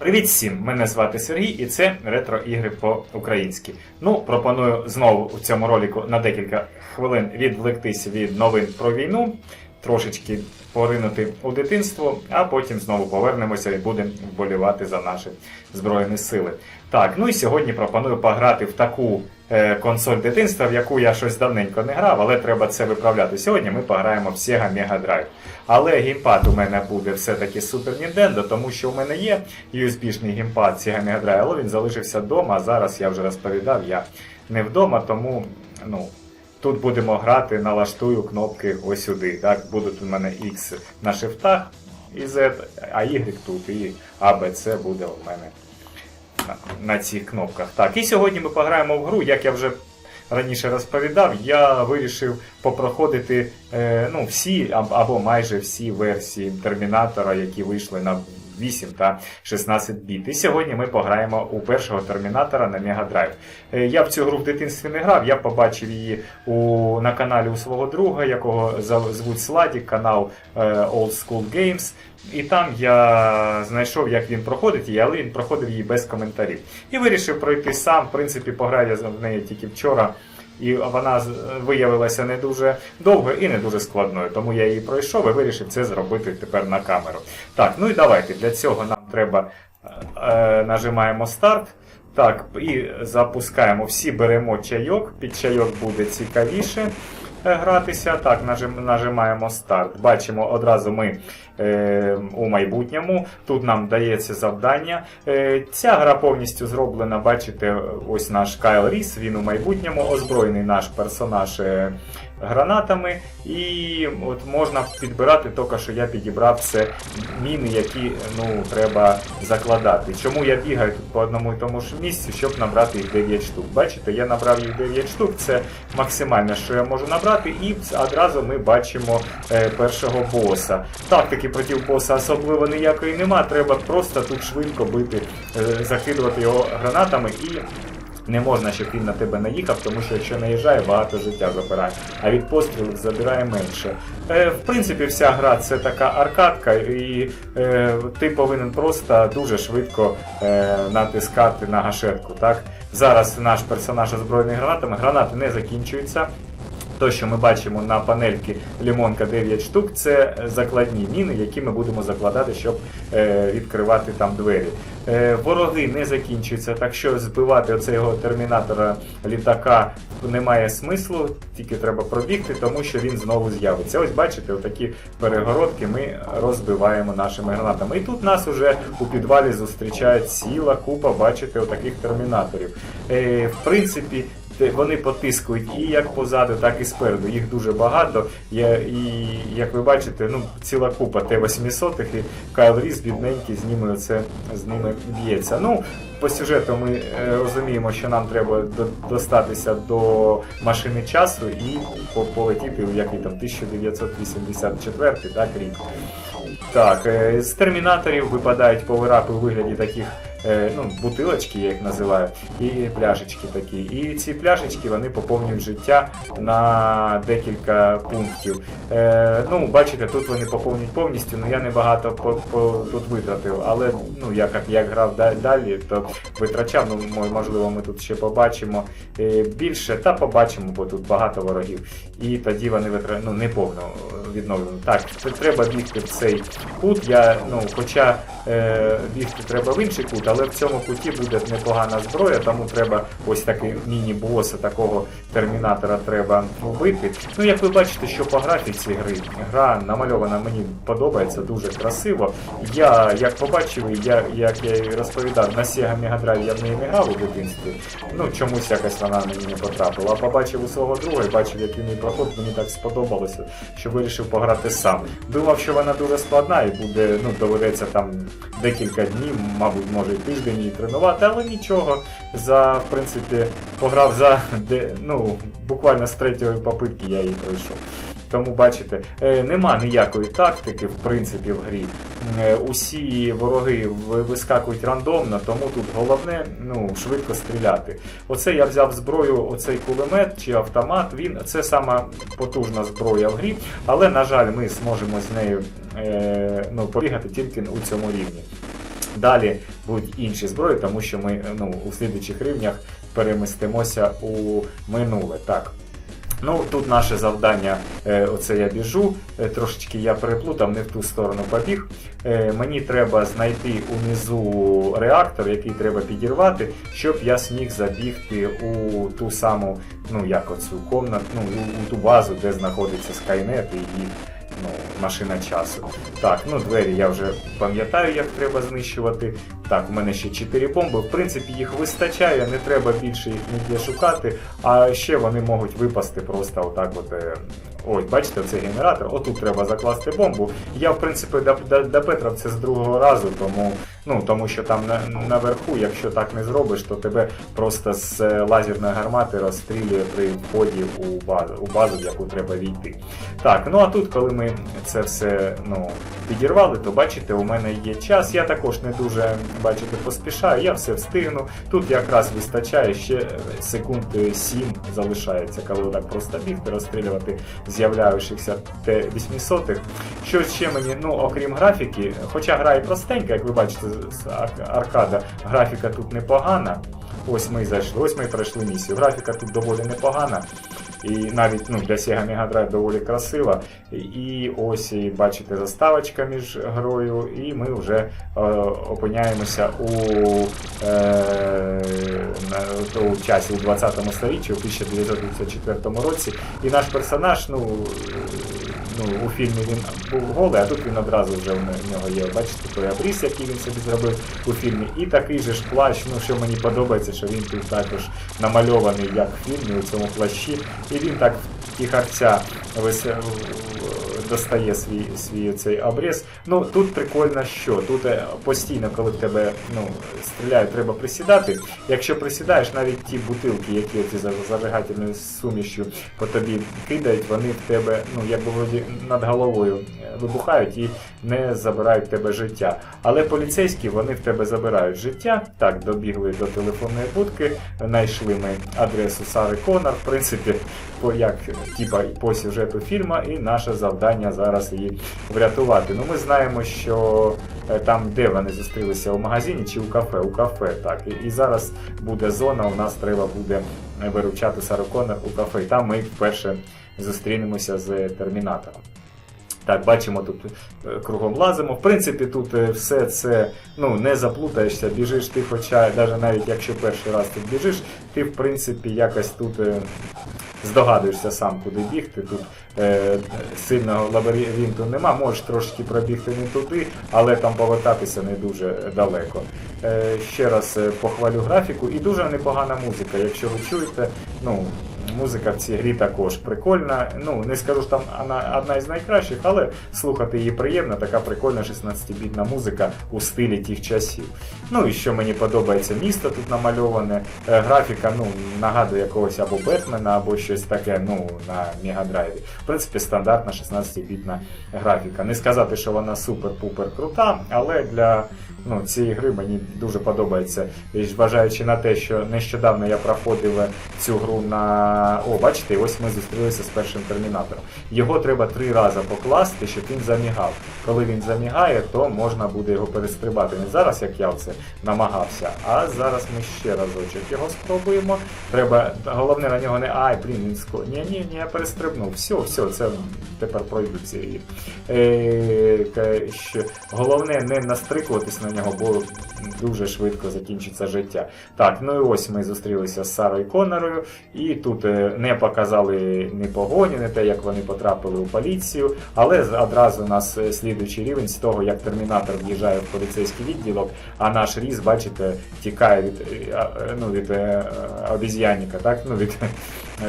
Привіт всім! Мене звати Сергій і це ретро ігри по-українськи. Ну, пропоную знову у цьому ролику на декілька хвилин відвлектися від новин про війну, трошечки поринути у дитинство, а потім знову повернемося і будемо вболівати за наші Збройні Сили. Так, ну і сьогодні пропоную пограти в таку консоль дитинства, в яку я щось давненько не грав, але треба це виправляти. Сьогодні ми пограємо в Sega Mega Drive. Але геймпад у мене буде все-таки Super Nintendo, тому що у мене є USB-шний геймпад Sega Mega Drive, але він залишився вдома. А зараз я вже розповідав, я не вдома, тому ну. Тут будемо грати, налаштую кнопки ось сюди. Так, будуть у мене X на шифтах і Z, а Y тут і A, буде у мене на, цих кнопках. Так, і сьогодні ми пограємо в гру, як я вже раніше розповідав, я вирішив попроходити е, ну, всі або майже всі версії Термінатора, які вийшли на 8 та 16 біт. І сьогодні ми пограємо у першого термінатора на Mega Drive. Е, Я в цю гру в дитинстві не грав, я побачив її у, на каналі у свого друга, якого звуть Сладік, канал е, Old School Games. І там я знайшов, як він проходить її, але він проходив її без коментарів. І вирішив пройти сам. В принципі, пограв я в неї тільки вчора. І вона виявилася не дуже довгою і не дуже складною. Тому я її пройшов і вирішив це зробити тепер на камеру. Так, ну і давайте. Для цього нам треба е, нажимаємо старт. Так, і запускаємо. Всі беремо чайок. Під чайок буде цікавіше е, гратися. Так, нажим, нажимаємо старт. Бачимо, одразу ми е, у майбутньому. Тут нам дається завдання. Е, ця гра повністю зроблена. Бачите, ось наш Кайл Ріс. Він у майбутньому озброєний наш персонаж. е, Гранатами, і от можна підбирати, тільки що я підібрав це міни, які ну, треба закладати. Чому я бігаю тут по одному і тому ж місці, щоб набрати їх 9 штук. Бачите, я набрав їх 9 штук, це максимальне, що я можу набрати, і одразу ми бачимо е, першого боса. Тактики проти боса особливо ніякої нема, треба просто тут швидко бити, е, закидувати його гранатами і. Не можна, щоб він на тебе наїхав, тому що якщо наїжджає, багато життя забирає, а від пострілів забирає менше. Е, в принципі, вся гра це така аркадка, і е, ти повинен просто дуже швидко е, натискати на гашетку. Так? Зараз наш персонаж озброєний гранатами, гранати не закінчуються. То, що ми бачимо на панельці лімонка 9 штук, це закладні міни, які ми будемо закладати, щоб е, відкривати там двері. Е, вороги не закінчуються, так що збивати оцього термінатора літака немає смислу, тільки треба пробігти, тому що він знову з'явиться. Ось бачите, отакі перегородки ми розбиваємо нашими гранатами. І тут нас уже у підвалі зустрічає ціла купа, бачите, отаких термінаторів. Е, в принципі, те- вони потискують і як позаду, так і спереду. Їх дуже багато. Я, і як ви бачите, ну ціла купа Т-800 і Кайл Ріс бідненький з ними це з ними б'ється. Ну, по сюжету ми е, розуміємо, що нам треба достатися до машини часу і по- полетіти у який там 1984 так, рік. Так, е, з термінаторів випадають поверапи у вигляді таких ну, бутилочки, я їх називаю, і пляшечки такі. І ці пляшечки вони поповнюють життя на декілька пунктів. Е, ну, бачите, тут вони поповнюють повністю, ну я небагато по, по, тут витратив, але ну, як, як грав далі, то витрачав, ну, можливо, ми тут ще побачимо е, більше, та побачимо, бо тут багато ворогів. І тоді вони витра... ну, не повно відновлено. Так, треба бігти в цей кут. Я, ну, хоча е, бігти треба в інший кут, але в цьому куті буде непогана зброя, тому треба ось такий міні-боса, такого термінатора треба вбити. Ну, як ви бачите, що по графіці гри, гра намальована мені подобається дуже красиво. Я як побачив, я, як я і розповідав, на Sega Mega Drive я в неї не грав у дитинстві. Ну, чомусь якось вона мені не потрапила. А побачив у свого друга і бачив, як він її проходить, мені так сподобалося, що вирішив пограти сам. Думав, що вона дуже складна і буде, ну, доведеться там декілька днів, мабуть, може тиждень її тренувати, але нічого. За, в принципі, пограв за де, ну, буквально з третьої попитки я її пройшов. Тому бачите, е, нема ніякої тактики, в принципі, в грі. Е, Усі вороги вискакують рандомно, тому тут головне ну, швидко стріляти. Оце я взяв зброю, оцей кулемет чи автомат. Він це сама потужна зброя в грі, але на жаль, ми зможемо з нею е, ну, побігати тільки у цьому рівні. Далі будуть інші зброї, тому що ми ну, у слідуючих рівнях перемістимося у минуле. Так. Ну, тут наше завдання, е, оце я біжу, е, трошечки я переплутав, не в ту сторону побіг. Е, мені треба знайти унизу реактор, який треба підірвати, щоб я зміг забігти у ту саму, ну як оцю комнату, ну, у, ту базу, де знаходиться Skynet і ну, машина часу. Так, ну двері я вже пам'ятаю, як треба знищувати. Так, у мене ще 4 бомби. В принципі, їх вистачає, не треба більше їх ніде шукати. А ще вони можуть випасти просто отак. От, ой, ось, бачите, цей генератор. Отут треба закласти бомбу. Я, в принципі, до, до, допетрав це з другого разу, тому, ну, тому що там на, наверху, якщо так не зробиш, то тебе просто з е, лазерної гармати розстрілює при вході у базу, у базу, в яку треба війти. Так, ну а тут, коли ми це все ну, підірвали, то бачите, у мене є час. Я також не дуже бачите, поспішаю, я все встигну. Тут якраз вистачає ще е, секунд 7 залишається, коли так просто бігти, розстрілювати з'являючихся Т-800. Що ще мені, ну окрім графіки, хоча гра і простенька, як ви бачите, аркада, графіка тут непогана. Ось ми зайшли, ось ми пройшли місію. Графіка тут доволі непогана. І навіть ну, для Sega Mega Drive доволі красива. І ось бачите заставочка між грою, і ми вже е, опиняємося у, е, у часі у 20 столітті, у 1934 році. І наш персонаж, ну, ну, у фільмі він був голий, а тут він одразу вже в нього є. Бачите, той обріз, який він собі зробив у фільмі. І такий же ж плащ, ну що мені подобається, що він тут також намальований, як в фільмі, у цьому плащі. І він так тихарця вис- достає свій, свій цей обріз. Ну тут прикольно, що тут е, постійно, коли в тебе ну, стріляють, треба присідати. Якщо присідаєш, навіть ті бутилки, які ці за зажигательною сумішю по тобі кидають, вони в тебе, ну якби вроді над головою вибухають і не забирають в тебе життя. Але поліцейські вони в тебе забирають життя. Так, добігли до телефонної будки, знайшли ми адресу Сари Конор, в принципі, по як типа по сюжету фільму, і наше завдання зараз її врятувати. Ну ми знаємо, що е, там, де вони зустрілися у магазині чи у кафе, у кафе, так. І, і зараз буде зона, у нас треба буде виручати Сару Конор у кафе. Там ми вперше зустрінемося з термінатором. Так, бачимо тут е, кругом лазимо. В принципі, тут е, все це ну, не заплутаєшся, біжиш ти, хоча навіть навіть якщо перший раз тут біжиш, ти в принципі якось тут е, здогадуєшся сам, куди бігти. Тут е, сильного лабіринту нема, можеш трошки пробігти не туди, але там повертатися не дуже далеко. Е, ще раз похвалю графіку і дуже непогана музика. Якщо ви чуєте, ну. Музика в цій грі також прикольна. Ну, не скажу, що там вона одна із найкращих, але слухати її приємно, така прикольна 16-бітна музика у стилі тих часів. Ну і що мені подобається, місто тут намальоване, е, графіка ну, нагадує якогось або Бетмена, або щось таке ну, на Мегадрайві. В принципі, стандартна 16-бітна графіка. Не сказати, що вона супер-пупер крута, але для ну, цієї гри мені дуже подобається. І Зважаючи на те, що нещодавно я проходив цю гру на. О, бачите, ось ми зустрілися з першим термінатором. Його треба три рази покласти, щоб він замігав. Коли він замігає, то можна буде його перестрибати. Не зараз, як я це намагався, а зараз ми ще разочок його спробуємо. Треба, головне на нього не ай, блін, він скло. Ні, ні, ні, я перестрибнув. Все, все, це тепер пройду ці. Е, головне не настрикуватись на нього, бо дуже швидко закінчиться життя. Так, ну і ось ми зустрілися з Сарою Коннорою, і тут е, не показали ні погоні, не те, як вони потрапили у поліцію, але одразу у нас е, слідуючий рівень з того, як термінатор в'їжджає в поліцейський відділок, а наш різ, бачите, тікає від, е, ну, від обіз'янника, так? Ну, від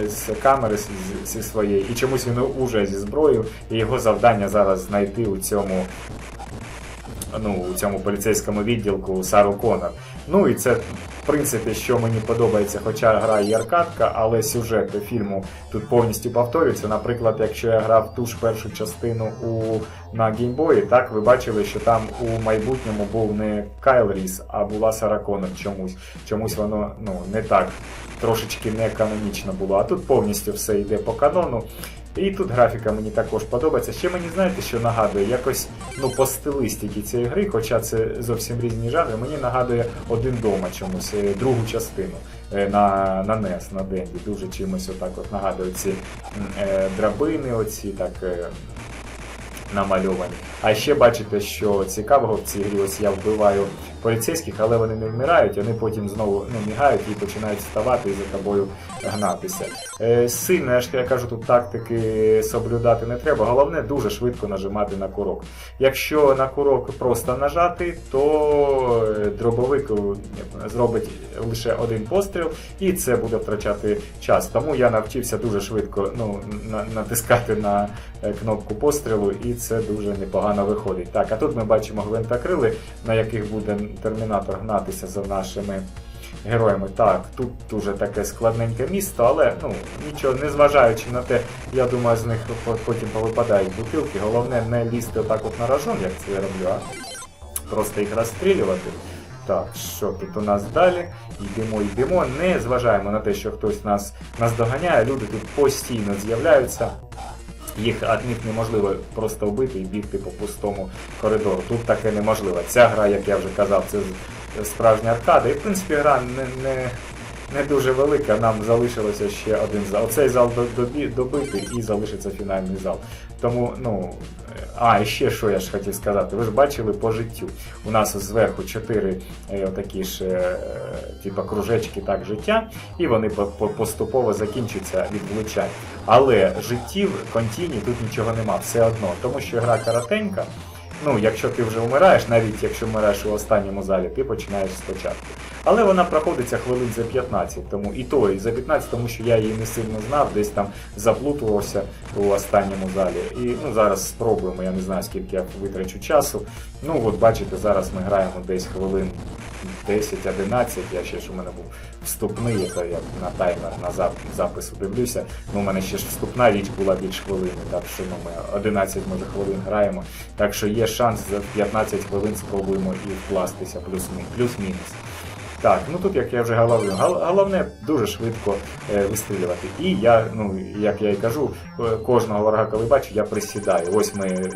з камери зі своєї. І чомусь він уже зі зброєю, і його завдання зараз знайти у цьому ну, у цьому поліцейському відділку Сару Конор. Ну і це, в принципі, що мені подобається, хоча гра і аркадка, але сюжет фільму тут повністю повторюється. Наприклад, якщо я грав ту ж першу частину у, на геймбої, так ви бачили, що там у майбутньому був не Кайл Ріс, а була Сара Конор чомусь. Чомусь воно ну, не так. Трошечки не канонічно було, а тут повністю все йде по канону. І тут графіка мені також подобається. Ще мені знаєте, що нагадує, якось ну по стилистиці цієї гри, хоча це зовсім різні жанри, мені нагадує один дома чомусь, е, другу частину е, на, на NES, на Денді. Дуже чимось отак от нагадують ці е, драбини, оці так. Е, намальовані. А ще бачите, що цікавого в цій грі, ось я вбиваю поліцейських, але вони не вмирають, вони потім знову ну, мігають і починають вставати і за тобою гнатися. Е, сильно, я ж я кажу, тут тактики соблюдати не треба. Головне дуже швидко нажимати на курок. Якщо на курок просто нажати, то е, дробовик е, зробить лише один постріл, і це буде втрачати час. Тому я навчився дуже швидко ну, натискати на е, кнопку пострілу, і це дуже непогано виходить. Так, а тут ми бачимо гвинтокрили, на яких буде термінатор гнатися за нашими. Героями так, тут дуже таке складненьке місто, але ну нічого, не зважаючи на те, я думаю, з них потім повипадають бутилки. Головне не лізти отак от на рожон, як це я роблю, а просто їх розстрілювати. Так, що тут у нас далі? Йдемо, йдемо. Не зважаємо на те, що хтось нас наздоганяє. Люди тут постійно з'являються. Їх них неможливо просто вбити і бігти по пустому коридору. Тут таке неможливо. Ця гра, як я вже казав, це справжня аркада. І в принципі гра не, не, не дуже велика. Нам залишилося ще один зал. Оцей зал до- добі- добитий і залишиться фінальний зал. Тому, ну. А, і ще що я ж хотів сказати. Ви ж бачили по життю. У нас зверху чотири е, такі ж е, типа кружечки так життя, і вони по- по- поступово закінчуються від влучань. Але життів контіні тут нічого нема, все одно, тому що гра коротенька. Ну, якщо ти вже вмираєш, навіть якщо вмираєш у останньому залі, ти починаєш спочатку. Але вона проходиться хвилин за 15, тому і то, і за 15, тому що я її не сильно знав, десь там заплутувався у останньому залі. І ну, зараз спробуємо, я не знаю, скільки я витрачу часу. Ну, от бачите, зараз ми граємо десь хвилин 10-11, я ще ж у мене був вступний, це я на таймер на зап- запису дивлюся. Ну, у мене ще ж вступна річ була більш хвилини, так що ну, ми 11 може хвилин граємо. Так що є шанс за 15 хвилин спробуємо і вкластися плюс-мінус. Так, ну тут, як я вже говорив, головне дуже швидко е, вистрілювати. І я, ну як я і кажу, е, кожного ворога, коли бачу, я присідаю. Ось ми е,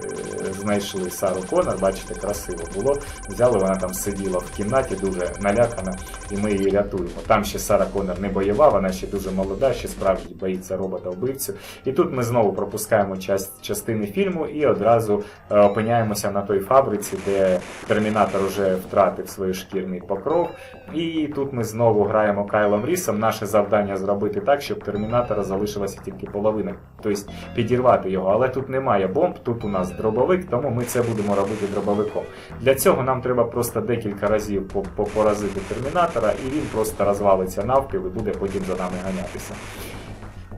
знайшли Сару Конор, бачите, красиво було. Взяли, вона там сиділа в кімнаті, дуже налякана, і ми її рятуємо. Там ще Сара Конор не бойова, вона ще дуже молода, ще справді боїться робота-вбивцю. І тут ми знову пропускаємо часть, частини фільму і одразу опиняємося на той фабриці, де термінатор вже втратив свій шкірний покров. І тут ми знову граємо Кайлом Рісом. Наше завдання зробити так, щоб термінатора залишилася тільки половина, тобто підірвати його. Але тут немає бомб, тут у нас дробовик, тому ми це будемо робити дробовиком. Для цього нам треба просто декілька разів по- по- поразити термінатора, і він просто розвалиться навпіл і буде потім за нами ганятися.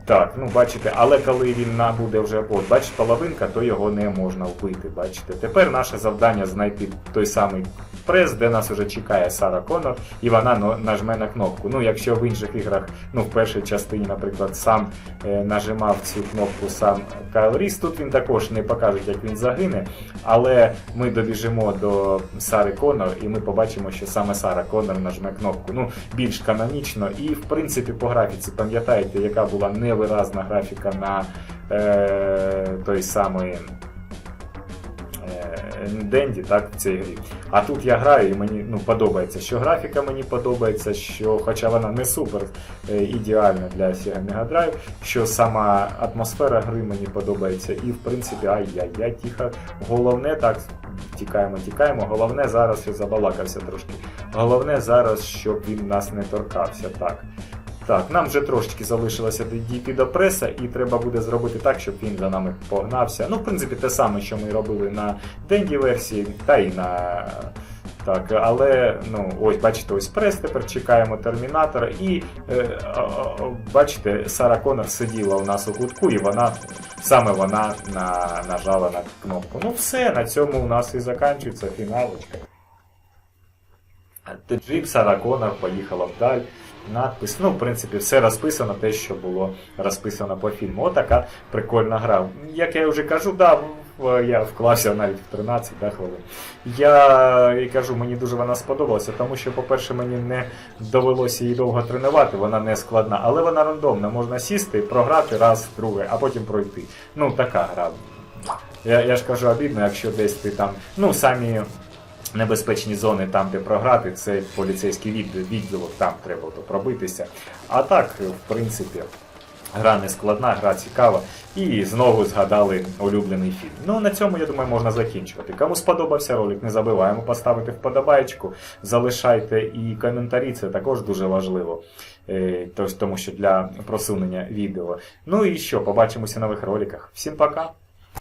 Так, ну бачите, але коли він на- буде вже от, бачите, половинка, то його не можна вбити. Бачите. Тепер наше завдання знайти той самий прес, де нас вже чекає Сара Конор, і вона нажме на кнопку. Ну, якщо в інших іграх, ну в першій частині, наприклад, сам е, нажимав цю кнопку сам Кайл Ріс, тут він також не покажуть, як він загине, але ми добіжимо до Сари Конор, і ми побачимо, що саме Сара Конор нажме кнопку. Ну, більш канонічно, і в принципі по графіці, пам'ятаєте, яка була невиразна графіка на е, той самий. е, Денді, так, в цій грі. А тут я граю і мені ну, подобається, що графіка мені подобається, що, хоча вона не супер е, ідеальна для Sega Mega Drive, що сама атмосфера гри мені подобається. І в принципі, ай-яй-яй, тихо. Головне так. Тікаємо, тікаємо. Головне зараз я забалакався трошки. Головне зараз, щоб він нас не торкався. Так. Так, нам вже трошечки залишилося дійти до преса, і треба буде зробити так, щоб він за нами погнався. Ну, в принципі, те саме, що ми робили на денді версії, та й на. Так, але ну ось бачите, ось прес. Тепер чекаємо термінатора, і е, бачите, Сара Конор сиділа у нас у кутку, і вона саме вона на, нажала на кнопку. Ну все, на цьому у нас і закінчується фіналочка. Джип Сара Конор поїхала вдаль. Надпис. Ну, в принципі, все розписано, те, що було розписано по фільму. Отака прикольна гра. Як я вже кажу, да, я вклався навіть в 13 да, хвилин. Я і кажу, мені дуже вона сподобалася, тому що, по-перше, мені не довелося її довго тренувати, вона не складна, але вона рандомна. Можна сісти, програти раз, друге, а потім пройти. Ну, така гра. Я, я ж кажу, обідно, якщо десь ти там, ну, самі небезпечні зони, там, де програти, це поліцейський відділ, відділок, там треба то пробитися. А так, в принципі, гра не складна, гра цікава. І знову згадали улюблений фільм. Ну, на цьому, я думаю, можна закінчувати. Кому сподобався ролик, не забуваємо поставити вподобайку, залишайте і коментарі, це також дуже важливо. Е, Тому що для просунення відео. Ну і що, побачимося нових роликах. Всім пока!